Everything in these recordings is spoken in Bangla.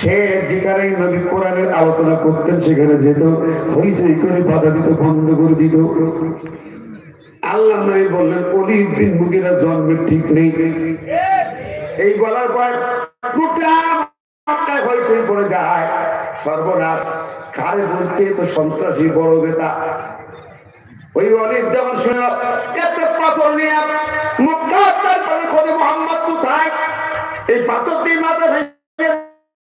সে যেখানে নবী কোরআনের আলোচনা করতেন, সেখানে যেত হইচই করে বাধা দিত, বন্ধ করে দিত। আল্লাহ নবী বললেন অলি বিন মুগিরা জন্মের ঠিক নেই। এই বলার পর গোটা হইচই পড়ে যায়। সর্বনাশ। কারে বলছে তো সন্ত্রাসী, বড় বেতা ওই অলির যখন শুনল, এত পাথর নিয়ে মক্কা তারপরে মোহাম্মদ কোথায়? এই পাথর দিয়ে মাথা ভেঙে।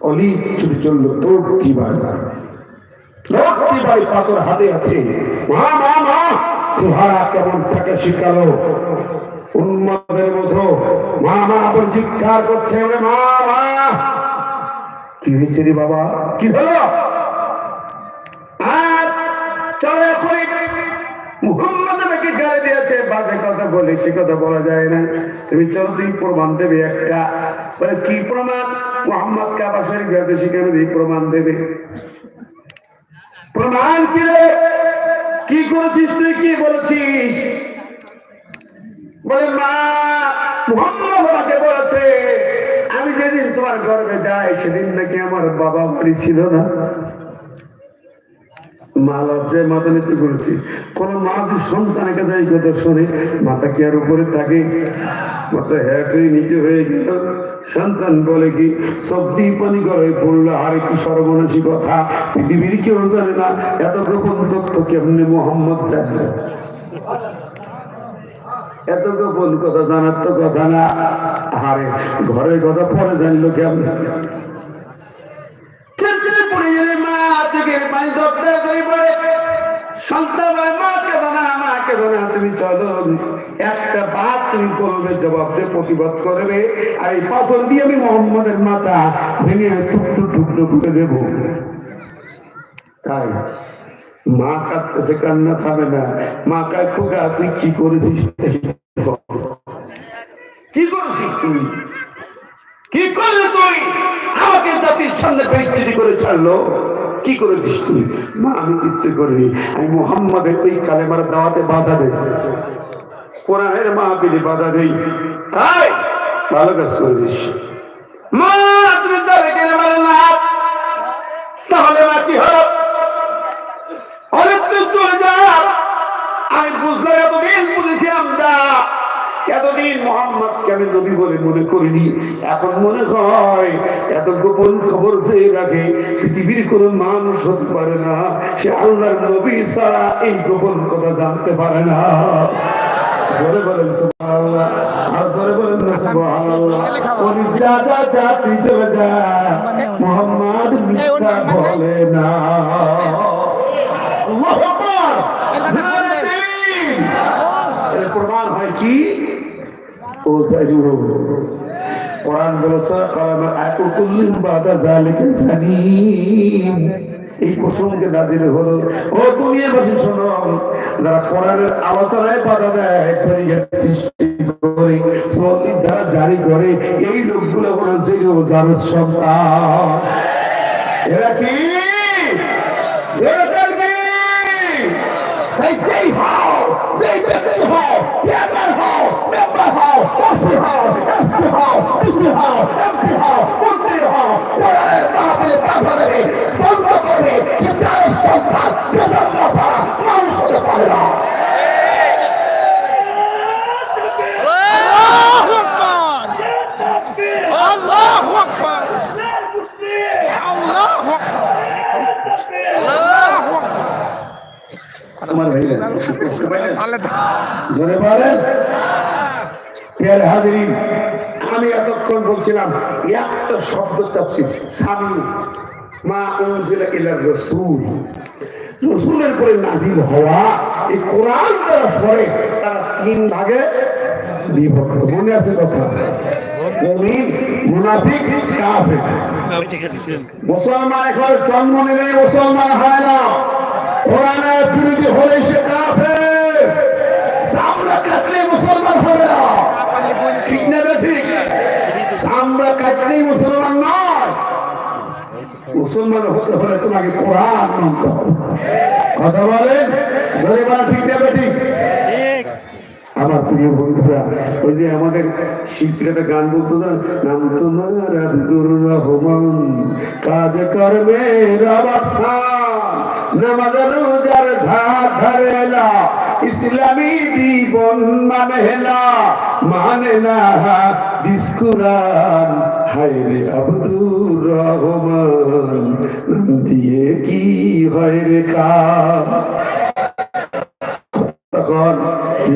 অলি চুরি চলল তোর কি বাড়ি লক্ষ্মী বাড়ি পাথর হাতে আছে? মা মা মা, সুহারা কেমন তাকে শিখালো উন্মাদের মতো। মা মা বলে চিৎকার করছে মা মা। কি হয়েছে রে বাবা? কি হলো? আর চলে এখনই। মুহাম্মদ আমাকে গালি দিয়েছে, বাজে কথা বলে, সে কথা বলা যায় না। তুমি চলো, তুমি প্রমাণ দেবে একটা। বলে, কি প্রমাণ? মোহাম্মদ কাবা শরীফ গেছে সেখানে এই প্রমাণ দেবে। প্রমাণ কি রে? কি করেছিস তুই? কি বলেছিস? বলে, মা, মোহাম্মদ আমাকে বলেছে, আমি যেদিন তোমার গর্বে যাই, সেদিন নাকি আমার বাবা বাড়ি ছিল না। মা লজ্জায় মাথা নিতে করেছি। কোন মা যদি সন্তানের কাছে এই কথা শোনে, মাথা কি আর উপরে থাকে? মাথা হ্যাঁ নিচে হয়ে গেল। সন্তান বলে কি? সবজি পানি করে পড়ল আর কি সর্বনাশী কথা? পৃথিবীর কেউ জানে না এত গোপন তথ্য কেমনি মোহাম্মদ জানে? এত গোপন কথা জানার তো কথা না। আরে ঘরের কথা পরে জানলো কেমন? সন্তান বলে, মা কেঁদো না মা কেঁদো না তুমি চলো। একটা বাদ তুমি করবে জবাব দিয়ে প্রতিবাদ করবে, আর এই পাথর দিয়ে আমি মোহাম্মদের মাথা ভেঙে টুকটু টুকরো করে দেব। তাই মা কাঁদতেছে, কান্না থামে না। মা কায়, খোকা, তুই কি করেছিস? কি করেছিস তুই? কি করলে তুই? আমাকে জাতির সামনে পরিচিতি করে ছাড়লো। কি করেছিস তুই? মা, আমি ইচ্ছে করিনি। আমি মোহাম্মদের ওই কালেমার দাওয়াতে বাধা দেই কোরআনের মাহবিলে বাধা দেই। তাই ভালো কাজ করেছিস। তাহলে কি আমি বলে করিনি? এখন মনে হয়, এত গোপন খবর যে পৃথিবীর কোন মানুষ হতে পারে না। সে আল্লাহর নবী এই গোপন কথা জানতে পারে না। জোরে বলেন আর জোরে বলেন জায়গা জাতি চলে যা মোহাম্মদ মিথ্যা বলে না। প্রমাণ হয় কি? ও জাজুরু কোরআন বলেছে কালামের আয়াত কুল্লিন বাদা জালিকা জানিম এই প্রসঙ্গে নাজির হলো, ও দুনিয়া বাসী শোনো, যারা কোরআনের আলোচনায় বাধা দেয় সৃষ্টি করে দ্বারা জারি করে, এই লোকগুলো হলো সন্তান। এরা কি? how they they how chairman how member how OC how SP how DC how MP how মন্ত্রী how কোরআনের মাহফিলে বাধা দেবে বন্ধ করবে সে তার সন্তান বেতন মাথা মানুষ হতে পারে না আল্লাহু আকবার আল্লাহু আকবার আমার ভাইরা কষ্ট পাইলেন? জোরে বলেন পেয়ারে হাজিরিন আমি এতক্ষণ বলছিলাম একটা শব্দ তাফসীর স্বামী মা উনজিলা ইলা রাসূল। রসুলের পরে নাজিল হওয়া এই কোরআন যারা পড়ে তারা তিন ভাগে বিভক্ত। মনে আছে কথা? মুসলমান হয় না। ঠিক না ঠিক? সামরা কাটলেই মুসলমান নয়। মুসলমান হতে হলে তোমাকে কোরআন মানতে হবে। কথা বলেন ধরে বলা ঠিক না ঠিক? আমার প্রিয় বন্ধুরা ওই যে আমাদের শিল্পীরা গান বলতো না নাম তোমার আব্দুর রহমান কাজ করবে নামাজ রোজার ধার ধরে না ইসলামী জীবন মানে না মানে না বিস্কুরান। হায় রে আব্দুর রহমান, দিয়ে কি হয় রে কাম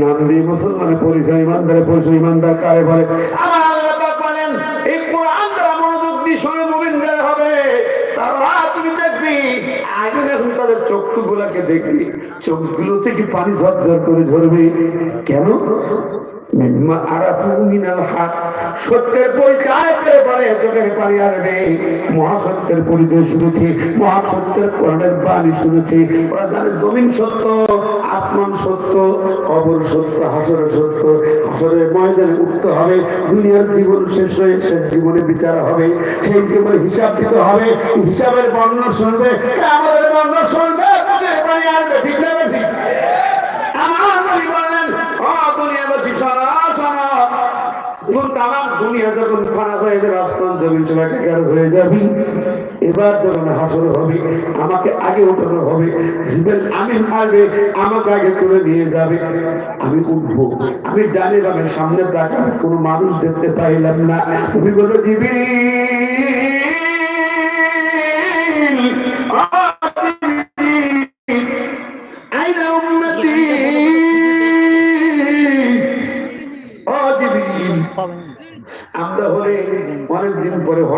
নাম দিয়ে মুসলমানের পরিচয়, ইমানদারের পরিচয়, ইমানদার কারে বলে, আমার আল্লাহ পাক বলেন এই কোরআন দ্বারা মনোযোগ দিয়ে শোনে মুমিন যারা হবে তারা তুমি দেখবি আগে এখন তাদের চক্ষু গুলাকে দেখবি চোখগুলো থেকে পানি ঝরঝর করে ধরবে? কেন? সত্যের মহাসত্যের পরিচয় শুনেছি, মহাসত্যের কোরআনের বাণী শুনেছি। জমিন সত্য। আসমান সত্য, কবর সত্য, হাসরের সত্য। হাসরের ময়দানে উঠতে হবে, দুনিয়ার জীবন শেষ হয়ে শেষ জীবনে বিচার হবে। সেই জীবনে হিসাব দিতে হবে, হিসাবের বর্ণনা শুনবে আমাদের বর্ণনা শুনবে ঠিক না ঠিক আমার নবী বললেন ও দুনিয়াবাসী শোনো শোনো যখন তামাম দুনিয়া যখন ফানা হয়ে যাবে আসমান জমিন হয়ে যাবি। এবার যখন হাসর হবে, আমাকে আগে উঠানো হবে। আমি মারবে আমাকে আগে তুলে নিয়ে যাবে। আমি উঠব। আমি ডানে বামে সামনে দেখা কোনো মানুষ দেখতে পাইলাম না। তুমি বলো দিবি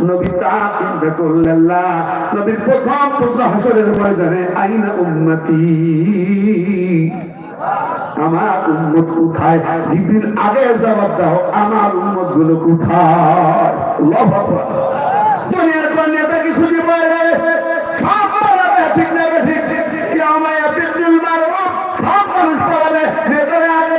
নবী তা চিন্তা করলেন নবীর প্রথম প্রশ্ন হাসরের ময়দানে আইনা উম্মতি। আমার উম্মত কোথায়? জিবির আগে জবাব দাও, আমার উম্মতগুলো কোথায়। দুনিয়ার কোন নেতা কি খুঁজে পালাবে নেতারা আগে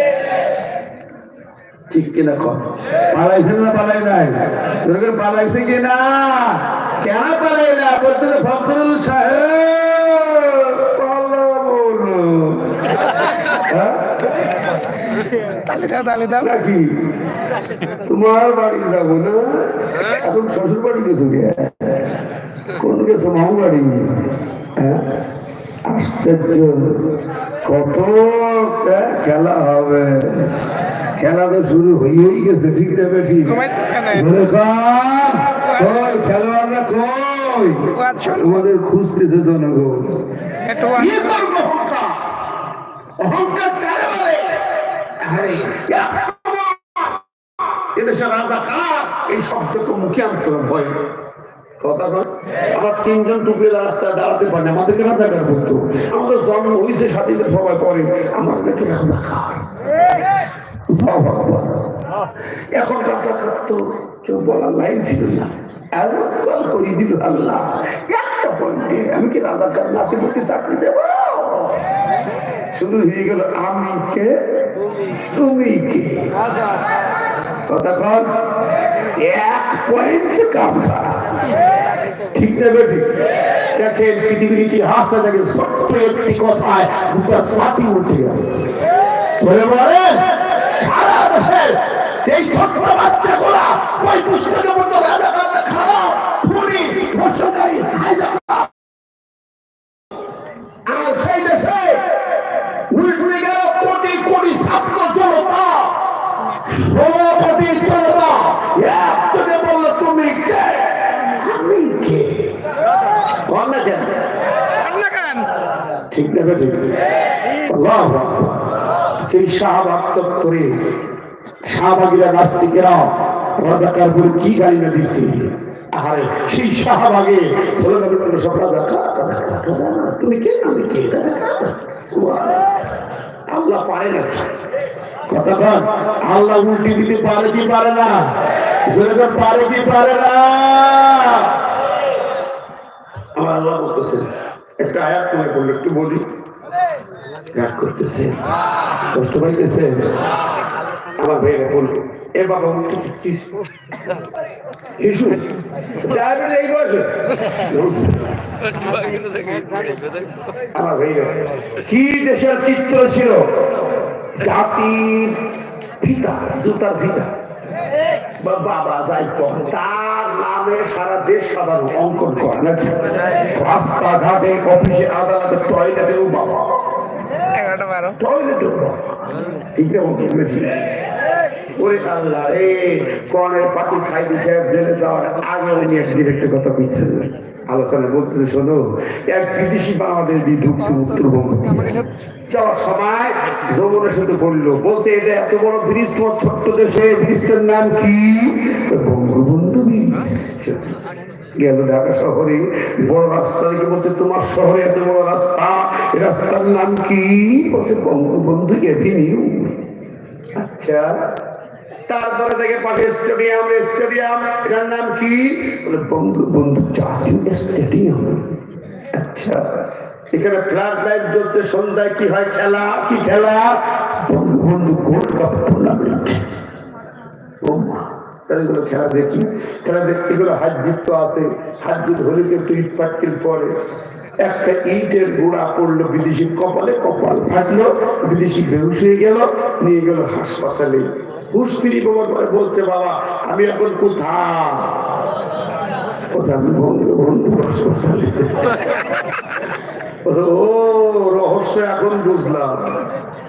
ঠিক কিনা কর পালাইছে না পালাই নাই? তোকে পালাইছে কিনা? কেন পালাই না বলতে ফখরুল সাহেব। হ্যাঁ? দাও তালি দাও। নাকি তোমার বাড়ি যাব না? এখন শ্বশুর বাড়ি গেছো গে কোন গেছো? মামু বাড়ি। হ্যাঁ? আশ্চর্য। কত খেলা হবে? খেলা তো শুরু হয়েই গেছে ঠিক কান, কই খেলোয়াড়রা কই? তোমাদের খুঁজতেছে জনগণ। অহংকার রাজা কার? এই মুখে আনতে কথা আমার তিনজন রাস্তায় দাঁড়াতে পারে আমাদেরকে রাজাকার বলতো? আমাদের জন্ম হয়েছে স্বাধীনতার সবাই পরে। আমাদেরকে রাজাকার। এখন রাজাকার তো কেউ বলার লাইন ছিল না। এমন করে দিল আল্লাহ। একটা পয়েন্টে আমি কি রাজাকার নাতে বলতে চাকরি দেব? শুরু হয়ে গেল, আমি কে? তুমি কে? কতক্ষণ এক পয়েন্টে কাম ঠিক না বেটি? দেখেন উঠে গেল। সারা দেশের এই ছোট্ট বাচ্চাগুলা ওই পুষ্পের মতো রাজা রাজা খারাপ খুনি ধর্ষণকারী হাইজাকার আর সেই দেশে উল্টে গেল কোটি কোটি ছাত্র জনতা ষোলো কোটি জনতা একজনে বলল তুমি কে? আমি কে? বল না কেন? কান্না কান? ঠিক না ঠিক। আল্লাহু সেই শাহবাগ চত্বরে শাহবাগিরা নাস্তিকেরা রাজাকার বলে কি গাড়ি না দিচ্ছে আরে সেই। তুমি কে? কে? পারে না। পারে পারে কি পারে না? আল্লাহ একটা আয়াত মনে করল একটু বলি। রাগ করতেছে। কষ্ট পাইতেছে। আমার ভাইরা বলব, এ বাবা ইস্যু আমার ভাইরা কি দেশের চিত্র ছিল? জাতির পিতা, জুতার বা বাবা যাই তার নামে সারা দেশ সাধারণ অঙ্কন করে। নাকি রাস্তাঘাটে, অফিসে, আদালতে টয়লেটেও বাবা। এগারোটা বারো টয়লেটেও বাবা ঠিক না বলেছি ওরে আল্লাহ রে কনের পাতি সাইদি সাহেব জেলে যাওয়ার আগে উনি এক ডিরেক্টের কথা বলছেন আলোচনা বলতেছে, শোনো, এক বিদেশি বাংলাদেশ দিয়ে ঢুকছে উত্তরবঙ্গ যাওয়ার সময় যমুনের সাথে বলল বলতে এটা এত বড় ব্রিজ ছোট্ট দেশে ব্রিজটার নাম কি? বঙ্গবন্ধু গেল ঢাকা শহরে। বড় রাস্তা দেখে বলছে তোমার শহরে এত বড় রাস্তা? রাস্তার নাম কি? বলছে বঙ্গবন্ধু এভিনিউ আচ্ছা। তারপরে থেকে পাশে স্টেডিয়াম স্টেডিয়াম। এটার নাম কি? বঙ্গবন্ধু জাতীয় স্টেডিয়াম। আচ্ছা। এখানে ফ্লাড লাইট জ্বলতে সন্ধ্যায় কি হয় খেলা? কি খেলা? Bangabandhu gold cup tournament. এগুলো দেখি খেলা দেখতে গেলে হাত জিত আছে হলে কিন্তু পরে একটা গোড়া পড়ল বিদেশি কপালে, কপাল ফাটলো, বিদেশি বেহুশ হয়ে গেল, নিয়ে গেল হাসপাতালে। বলছে, বাবা, আমি এখন কোথায়? ও, রহস্য এখন বুঝলাম।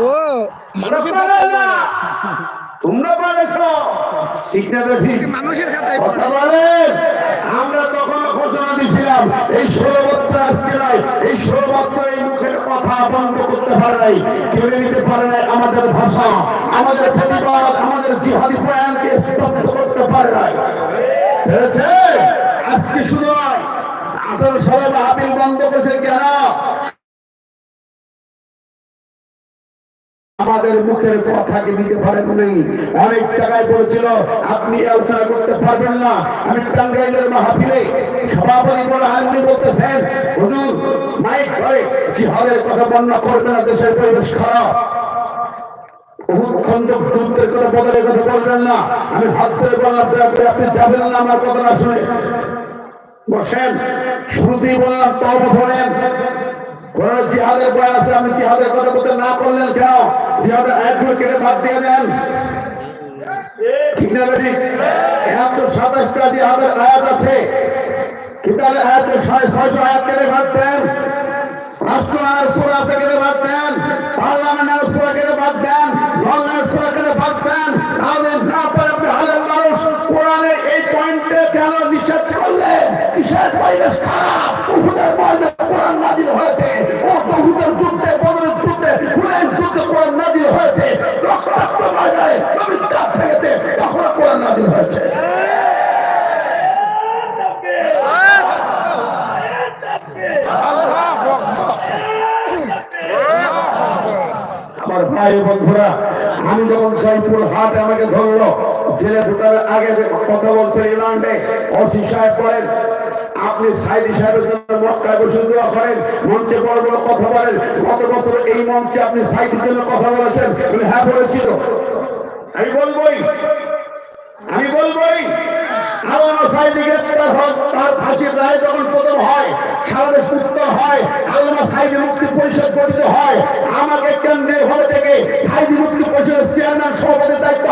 ও। মানুষের তোমরা পারেছ মানুষের খাতায় বলেন আমরা তখন ঘোষণা দিয়েছিলাম এই ষোলো বছর আজকে নাই এই ষোলো বছর এই মুখের কথা বন্ধ করতে পারে নাই কেড়ে নিতে পারে নাই আমাদের ভাষা আমাদের প্রতিবাদ আমাদের জিহাদি প্রয়াণকে স্তব্ধ করতে পারে নাই। আজকে শুধু নয় আঠারো সালে মাহাবিল বন্ধ করেছে কেন? আমাদের মুখের কথাকে দিতে পারেন নাই অনেক জায়গায় বলেছিল, আপনি আলোচনা করতে পারবেন না। আমি টাঙ্গাইলের মাহফিলে সভাপতি বলে আলমি বলতেছেন, হুজুর, মাইক ধরে জিহাদের কথা বর্ণনা করবে না, দেশের পরিবেশ খারাপ। আমার কথা শুনে। বসেন, শুরুতেই বললাম তবে বলেন কোরআনের জিহাদের বয় আছে, আমি জিহাদের কথা বলতে না করলেন কেন? জিহাদের আয়াতগুলো কেটে বাদ দিয়ে দেন। ঠিক না বেটি? একশো সাতাশটা জিহাদের আয়াত আছে। কিতাবের আয়াতের ছয় ছয়শো আয়াত কেটে ভাবতেন রাষ্ট্রনাথের সুরা থেকে বাদ দেন। পার্লামেন্টের সুরা কেটে বাদ দেন। ধর্মের সুরা কেটে বাদ দেন। তাহলে না পারে আপনি হাজার মানুষ কোরআনের এই পয়েন্টে কেন নিষেধ করলেন? কিসের পরিবেশ খারাপ। উহুদের ময়দানে কোরআন নাজিল হয়েছে। ও উহুদের যুদ্ধে, বদরের যুদ্ধে হুনাইন যুদ্ধে কোরআন নাজিল হয়েছে। রক্তাক্ত ময়দানে নবীর কাপ তখন কোরআন নাজিল হয়েছে। আমার ভাই বন্ধুরা আমি যখন জয়পুর হাট আমাকে ধরলো জেলে ঢুকার আগে কথা বলছেন ইংল্যান্ডে অসি সাহেব বলেন আপনি সাইদি সাহেবের জন্য মক্কায় বসে দোয়া করেন মঞ্চে বড় বড় কথা বলেন। গত বছর এই মঞ্চে আপনি সাইদির জন্য কথা বলেছেন। বলে, হ্যাঁ বলেছিল আমি বলবই। আমি বলবোই। প্রথম হয় সারা দেশ হয় আল্লামা সাইদি মুক্তি পরিষদ গঠিত হয়, আমাকে কেন্দ্রীয় ভাবে থেকে সাইদি মুক্তি পরিষদের চেয়ারম্যান সভাপতির দায়িত্ব